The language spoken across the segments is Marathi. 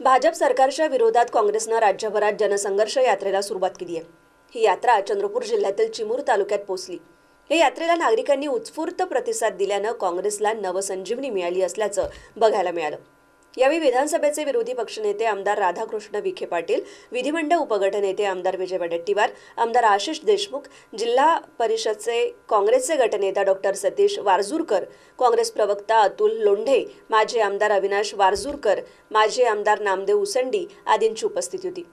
भाजप सरकारच्या विरोधात काँग्रेसनं राज्यभरात जनसंघर्ष यात्रेला सुरुवात केली आहे. ही यात्रा चंद्रपूर जिल्ह्यातील चिमूर तालुक्यात पोहोचली. या यात्रेला नागरिकांनी उत्स्फूर्त प्रतिसाद दिल्यानं काँग्रेसला नवसंजीवनी मिळाली असल्याचं बघायला मिळालं. यावेळी विधानसभेचे विरोधी पक्षनेते आमदार राधाकृष्ण विखे पाटील विधिमंडळ उपगटनेते आमदार विजय वडेट्टीवार आमदार आशिष देशमुख जिल्हा परिषदचे काँग्रेसचे गटनेता डॉक्टर सतीश वारजूरकर काँग्रेस प्रवक्ता अतुल लोंढे माजी आमदार अविनाश वारजूरकर माजी आमदार नामदेव उसंडी आदींची उपस्थिती होती.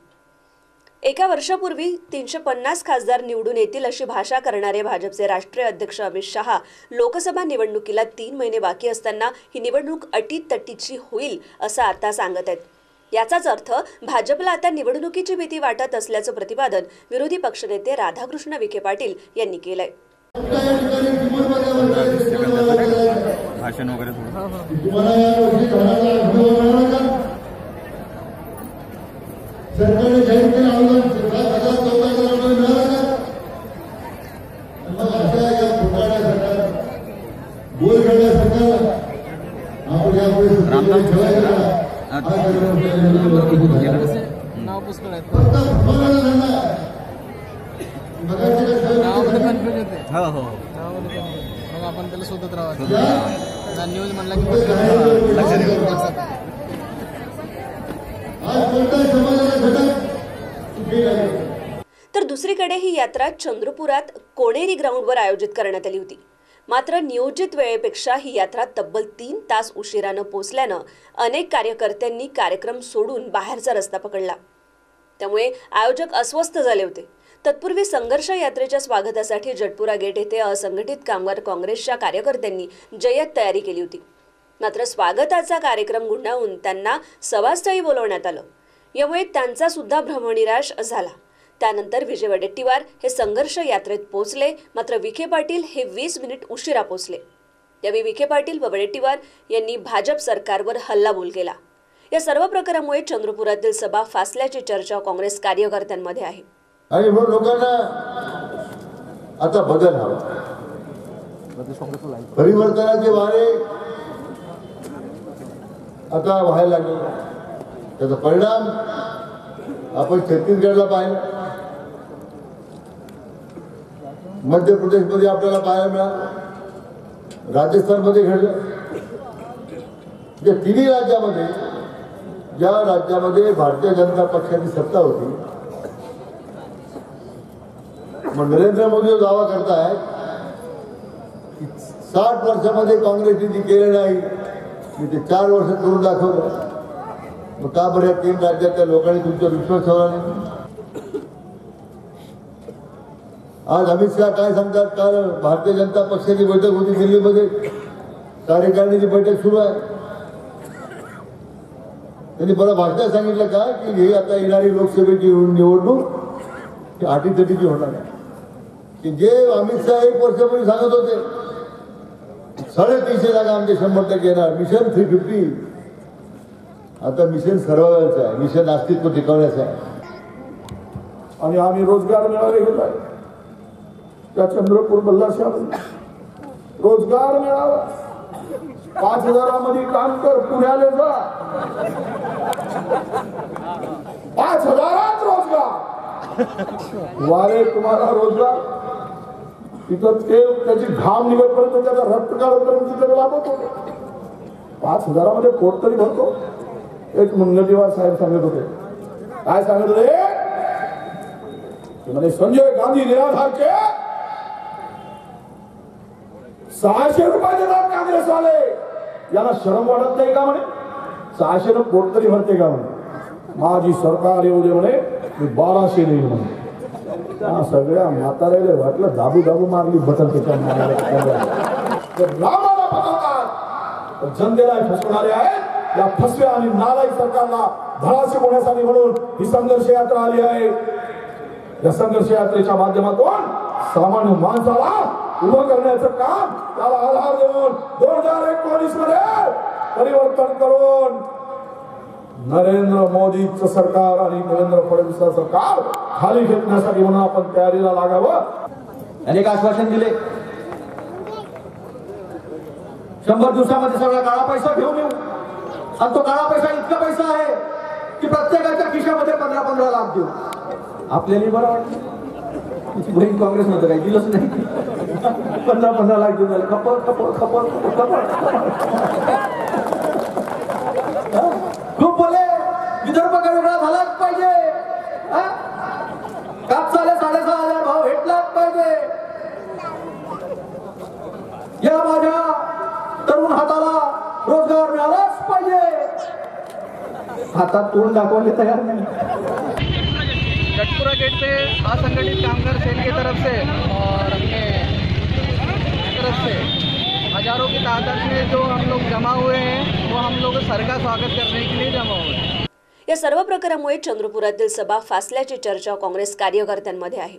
एका वर्षापूर्वी तीनशे पन्नास खासदार निवडून येतील अशी भाषा करणारे भाजपचे राष्ट्रीय अध्यक्ष अमित शहा लोकसभा निवडणुकीला तीन महिने बाकी असताना ही निवडणूक अटीतटीची होईल असं आता सांगत आहेत. याचाच अर्थ भाजपला आता निवडणुकीची भीती वाटत असल्याचं प्रतिपादन विरोधी पक्षनेते राधाकृष्ण विखे पाटील यांनी केलंय भाषण वगैरे थोडं तुम्हाला यावर्षी झाडाला अनुभव मिळाला का सरकारने जाहीर केलं अनुदान सात हजार चौदा हजार रुपये मिळाला का आणि मग अशा या फुटाळ्या सरकार गोलगड्या सरकार आपण नाव पुष्कळ नावामध्ये कन्फ्युज येते हो हो नावामध्ये मग आपण त्याला शोधत न्यूज म्हणला की तर दुसरीकडे ही यात्रा चंद्रपुरात कोणेरी ग्राउंडवर आयोजित करण्यात आली होती. मात्र नियोजित वेळेपेक्षा ही यात्रा तब्बल तीन तास उशिरानं पोचल्यानं अनेक कार्यकर्त्यांनी कार्यक्रम सोडून बाहेरचा रस्ता पकडला. त्यामुळे आयोजक अस्वस्थ झाले होते. तत्पूर्वी संघर्ष यात्रेच्या स्वागतासाठी जटपुरा गेट येथे असंघटित कामगार काँग्रेसच्या कार्यकर्त्यांनी जय्यत तयारी केली होती. मात्र स्वागताचा कार्यक्रम गुंडाळून त्यांना सभास्थळी बोलवण्यात आलं. यामुळे त्यांचा सुद्धा भ्रमनिराश झाला. त्यानंतर विजय वडेट्टीवार हे संघर्ष यात्रेत पोहोचले. मात्र विखे पाटील हे वीस मिनिट उशिरा पोहोचले. यावेळी विखे पाटील व वडेट्टीवार यांनी भाजप सरकारवर हल्लाबोल केला. या सर्व प्रकारामुळे चंद्रपुरातील सभा फासल्याची चर्चा काँग्रेस कार्यकर्त्यांमध्ये आहे. आणि म्हणून लोकांना आता बदल हवा. परिवर्तनाचे वारे आता व्हायला लागले. त्याचा परिणाम आपण छत्तीसगडला पाहिला. मध्य प्रदेशमध्ये आपल्याला पाहायला मिळालं. राजस्थानमध्ये घडलं. या तिन्ही राज्यामध्ये ज्या राज्यामध्ये भारतीय जनता पक्षाची सत्ता होती मग नरेंद्र मोदी जो दावा करतायत की साठ वर्षामध्ये काँग्रेसने जी केलं नाही मी ते चार वर्ष करून दाखवलं. मग का बरं या तीन राज्यातल्या लोकांनी तुमचा विश्वास ठेवला नाही? आज अमित शहा काय सांगतात? काल भारतीय जनता पक्षाची बैठक होती दिल्लीमध्ये. कार्यकारिणीची बैठक सुरू आहे. त्यांनी बरं भाषणात सांगितलं का की हे आता येणारी लोकसभेची निवडणूक ही अटीतटीची होणार आहे. की जे अमित शहा एक वर्षापूर्वी सांगत होते साडेतीनशे जागा आमचे शंभर टक्के येणार मिशन थ्री फिफ्टी. आता मिशन सर्वांचं आहे मिशन अस्तित्व टिकवण्याचं आहे. आणि आम्ही रोजगार मेळावे घेत आहे. त्या चंद्रपूर बल्लाशामध्ये रोजगार मिळावा. पाच हजारामध्ये काम कर पुण्याला जा. पाच हजारात रोजगार. वारे तुम्हाला रोजगार. तिथं ते त्याची घाम निघतपर्यंत त्याचा रक्त काढतपर्यंत तिथं लागत पाच हजारामध्ये पोट तरी भरतो. एक मुनगंटीवार साहेब सांगत होते. काय सांगत होते? म्हणजे संजय गांधी निराधारचे सहाशे रुपये देतात काँग्रेसवाले. याला शरम वाटत नाही का म्हणे? सहाशे न पोट तरी भरते का म्हणे? माझी सरकार येऊ दे म्हणे मी बाराशे देईल म्हणे. त्या सगळ्या म्हाताऱ्याला वाटलं दाबू दाबू मारली बटन त्याच्या रामाला फसवतात जनतेला फसवणारे आहेत. या फसव्या आणि नालायक सरकारला धडा शिकवण्यासाठी म्हणून ही संघर्ष यात्रा आली आहे. या संघर्ष यात्रेच्या माध्यमातून सामान्य माणसाला उभं करण्याचं काम त्याला आधार देऊन दोन हजार एकोणीसमध्ये परिवर्तन करून नरेंद्र मोदीचं सरकार आणि नरेंद्र फडणवीसचं सरकार खाली घेतण्यासाठी म्हणून आपण तयारीला लागावं. अनेक आश्वासन दिले. शंभर दिवसामध्ये सगळा काळा पैसा घेऊन येऊ. आणि तो काळा पैसा इतका पैसा आहे की प्रत्येकाच्या खिशामध्ये पंधरा लाख देऊ. आपल्याला बरं वाटतं. तिची बहीण काँग्रेसमध्ये काही दिलंच नाही. पंधरा पंधरा लाख देऊन झाले खपर खपर खपर खपर खूप बोले विदर्भ वेगळा झालाच पाहिजे. हा? कापसाला साडेसहा हजार भाव भेटलाच पाहिजे. या माझ्या तरुण हाताला रोजगार मिळालाच पाहिजे. हातात तोंड दाखवले तयार नाही. गटपुरा गेट पे असंगठित कामगार सेल की तरफ़ से और अपने तरफ़ से हज़ारों की तादाद में जो हम लोग जमा हुए हैं, वो हम लोग सर का स्वागत करने के लिए जमा हुए हैं। या सर्व प्रकारामुळे चंद्रपुरातील सभा फासल्याची चर्चा काँग्रेस कार्यकर्त्यांमध्ये आहे.